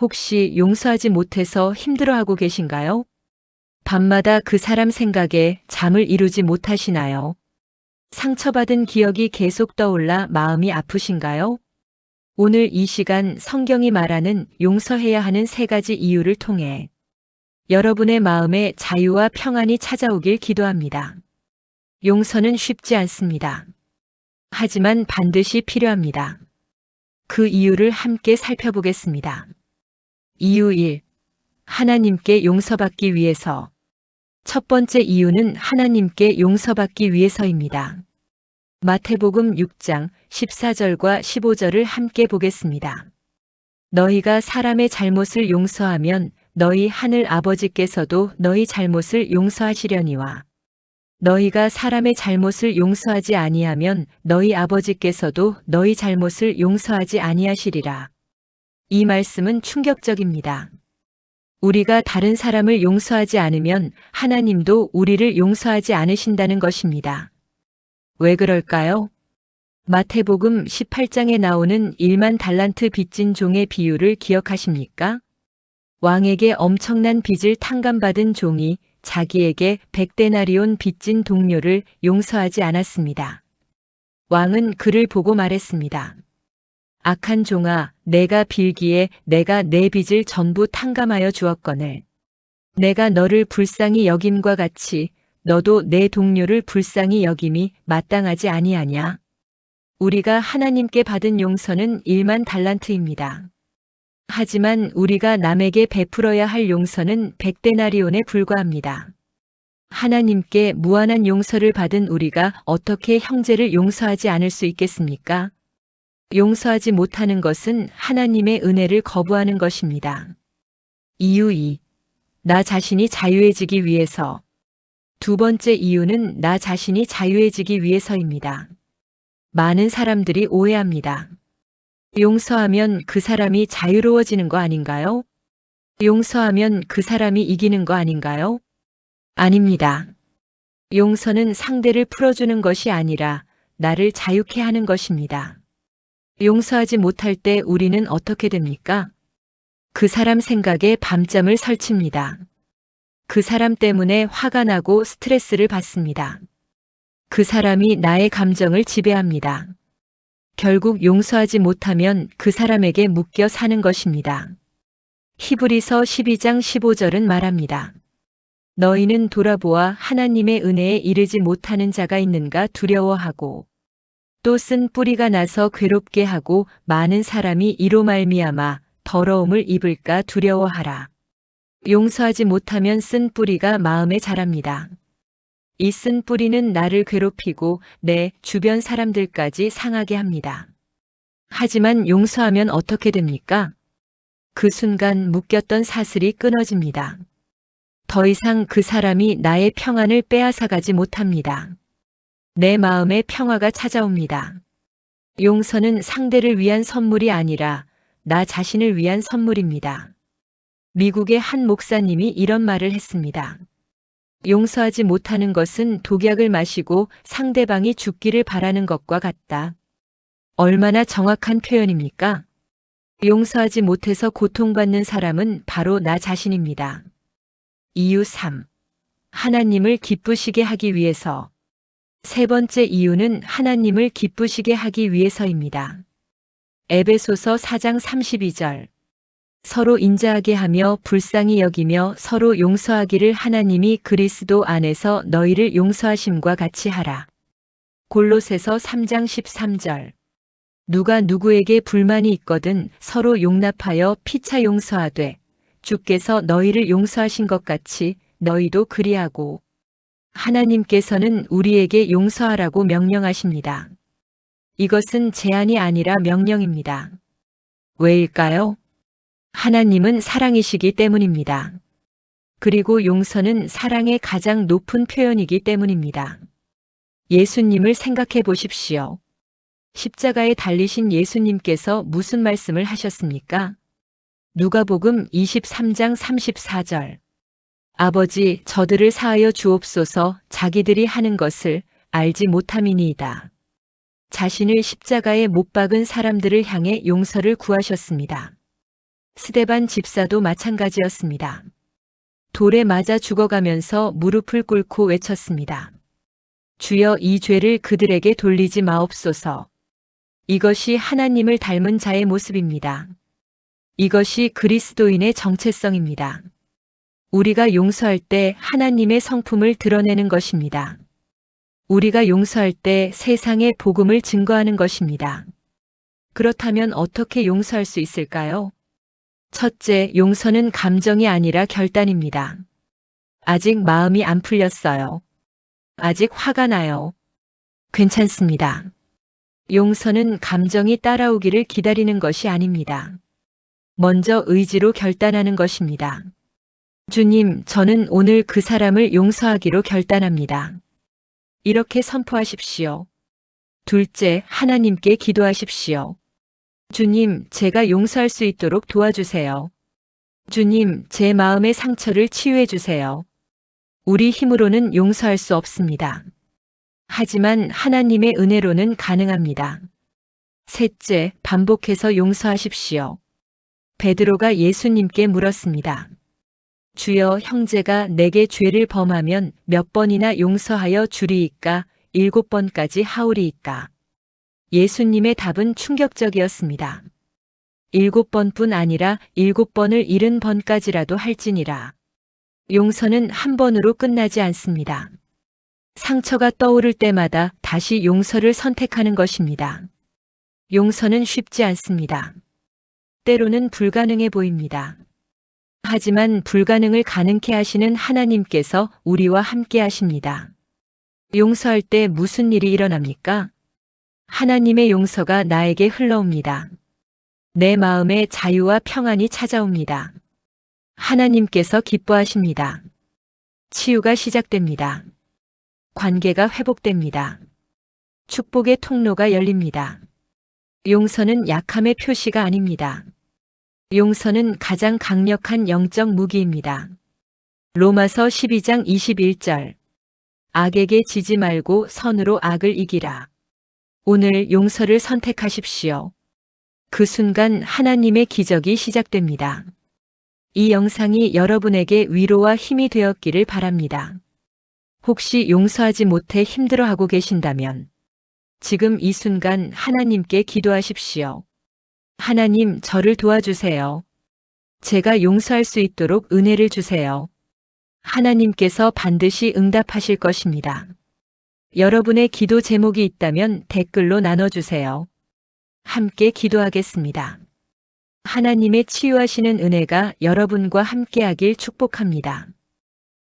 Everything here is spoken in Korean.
혹시 용서하지 못해서 힘들어하고 계신가요? 밤마다 그 사람 생각에 잠을 이루지 못하시나요? 상처받은 기억이 계속 떠올라 마음이 아프신가요? 오늘 이 시간 성경이 말하는 용서해야 하는 세 가지 이유를 통해 여러분의 마음에 자유와 평안이 찾아오길 기도합니다. 용서는 쉽지 않습니다. 하지만 반드시 필요합니다. 그 이유를 함께 살펴보겠습니다. 이유 1. 하나님께 용서받기 위해서. 첫 번째 이유는 하나님께 용서받기 위해서입니다. 마태복음 6장 14절과 15절을 함께 보겠습니다. 너희가 사람의 잘못을 용서하면 너희 하늘 아버지께서도 너희 잘못을 용서하시려니와 너희가 사람의 잘못을 용서하지 아니하면 너희 아버지께서도 너희 잘못을 용서하지 아니하시리라. 이 말씀은 충격적입니다. 우리가 다른 사람을 용서하지 않으면 하나님도 우리를 용서하지 않으신다는 것입니다. 왜 그럴까요? 마태복음 18장에 나오는 1만 달란트 빚진 종의 비유를 기억하십니까? 왕에게 엄청난 빚을 탕감받은 종이 자기에게 백데나리온 빚진 동료를 용서하지 않았습니다. 왕은 그를 보고 말했습니다. 악한 종아, 내가 빌기에 내가 내 빚을 전부 탕감하여 주었거늘. 내가 너를 불쌍히 여김과 같이 너도 내 동료를 불쌍히 여김이 마땅하지 아니하냐? 우리가 하나님께 받은 용서는 1만 달란트입니다. 하지만 우리가 남에게 베풀어야 할 용서는 백데나리온에 불과합니다. 하나님께 무한한 용서를 받은 우리가 어떻게 형제를 용서하지 않을 수 있겠습니까? 용서하지 못하는 것은 하나님의 은혜를 거부하는 것입니다. 이유 2. 나 자신이 자유해지기 위해서. 두 번째 이유는 나 자신이 자유해지기 위해서입니다. 많은 사람들이 오해합니다. 용서하면 그 사람이 자유로워지는 거 아닌가요? 용서하면 그 사람이 이기는 거 아닌가요? 아닙니다. 용서는 상대를 풀어주는 것이 아니라 나를 자유케 하는 것입니다. 용서하지 못할 때 우리는 어떻게 됩니까? 그 사람 생각에 밤잠을 설칩니다. 그 사람 때문에 화가 나고 스트레스를 받습니다. 그 사람이 나의 감정을 지배합니다. 결국 용서하지 못하면 그 사람에게 묶여 사는 것입니다. 히브리서 12장 15절은 말합니다. 너희는 돌아보아 하나님의 은혜에 이르지 못하는 자가 있는가 두려워하고 또 쓴 뿌리가 나서 괴롭게 하고 많은 사람이 이로 말미암아 더러움을 입을까 두려워하라. 용서하지 못하면 쓴 뿌리가 마음에 자랍니다. 이 쓴 뿌리는 나를 괴롭히고 내 주변 사람들까지 상하게 합니다. 하지만 용서하면 어떻게 됩니까? 그 순간 묶였던 사슬이 끊어집니다. 더 이상 그 사람이 나의 평안을 빼앗아가지 못합니다. 내 마음에 평화가 찾아옵니다. 용서는 상대를 위한 선물이 아니라 나 자신을 위한 선물입니다. 미국의 한 목사님이 이런 말을 했습니다. 용서하지 못하는 것은 독약을 마시고 상대방이 죽기를 바라는 것과 같다. 얼마나 정확한 표현입니까? 용서하지 못해서 고통받는 사람은 바로 나 자신입니다. 이유 3. 하나님을 기쁘시게 하기 위해서. 세 번째 이유는 하나님을 기쁘시게 하기 위해서입니다. 에베소서 4장 32절. 서로 인자하게 하며 불쌍히 여기며 서로 용서하기를 하나님이 그리스도 안에서 너희를 용서하심과 같이 하라. 골로새서 3장 13절. 누가 누구에게 불만이 있거든 서로 용납하여 피차 용서하되 주께서 너희를 용서하신 것 같이 너희도 그리하고 하나님께서는 우리에게 용서하라고 명령하십니다. 이것은 제안이 아니라 명령입니다. 왜일까요? 하나님은 사랑이시기 때문입니다. 그리고 용서는 사랑의 가장 높은 표현이기 때문입니다. 예수님을 생각해 보십시오. 십자가에 달리신 예수님께서 무슨 말씀을 하셨습니까? 누가복음 23장 34절. 아버지, 저들을 사하여 주옵소서 자기들이 하는 것을 알지 못함이니이다. 자신을 십자가에 못 박은 사람들을 향해 용서를 구하셨습니다. 스데반 집사도 마찬가지였습니다. 돌에 맞아 죽어가면서 무릎을 꿇고 외쳤습니다. 주여 이 죄를 그들에게 돌리지 마옵소서. 이것이 하나님을 닮은 자의 모습입니다. 이것이 그리스도인의 정체성입니다. 우리가 용서할 때 하나님의 성품을 드러내는 것입니다. 우리가 용서할 때 세상의 복음을 증거하는 것입니다. 그렇다면 어떻게 용서할 수 있을까요? 첫째, 용서는 감정이 아니라 결단입니다. 아직 마음이 안 풀렸어요. 아직 화가 나요. 괜찮습니다. 용서는 감정이 따라오기를 기다리는 것이 아닙니다. 먼저 의지로 결단하는 것입니다. 주님, 저는 오늘 그 사람을 용서하기로 결단합니다. 이렇게 선포하십시오. 둘째, 하나님께 기도하십시오. 주님, 제가 용서할 수 있도록 도와주세요. 주님, 제 마음의 상처를 치유해 주세요. 우리 힘으로는 용서할 수 없습니다. 하지만 하나님의 은혜로는 가능합니다. 셋째, 반복해서 용서하십시오. 베드로가 예수님께 물었습니다. 주여 형제가 내게 죄를 범하면 몇 번이나 용서하여 주리이까 일곱 번까지 하오리이까. 예수님의 답은 충격적이었습니다. 일곱 번뿐 아니라 일곱 번을 일흔 번까지라도 할지니라. 용서는 한 번으로 끝나지 않습니다. 상처가 떠오를 때마다 다시 용서를 선택하는 것입니다. 용서는 쉽지 않습니다. 때로는 불가능해 보입니다. 하지만 불가능을 가능케 하시는 하나님께서 우리와 함께 하십니다. 용서할 때 무슨 일이 일어납니까? 하나님의 용서가 나에게 흘러옵니다. 내 마음에 자유와 평안이 찾아옵니다. 하나님께서 기뻐하십니다. 치유가 시작됩니다. 관계가 회복됩니다. 축복의 통로가 열립니다. 용서는 약함의 표시가 아닙니다. 용서는 가장 강력한 영적 무기입니다. 로마서 12장 21절. 악에게 지지 말고 선으로 악을 이기라. 오늘 용서를 선택하십시오. 그 순간 하나님의 기적이 시작됩니다. 이 영상이 여러분에게 위로와 힘이 되었기를 바랍니다. 혹시 용서하지 못해 힘들어하고 계신다면 지금 이 순간 하나님께 기도하십시오. 하나님, 저를 도와주세요. 제가 용서할 수 있도록 은혜를 주세요. 하나님께서 반드시 응답하실 것입니다. 여러분의 기도 제목이 있다면 댓글로 나눠주세요. 함께 기도하겠습니다. 하나님의 치유하시는 은혜가 여러분과 함께하길 축복합니다.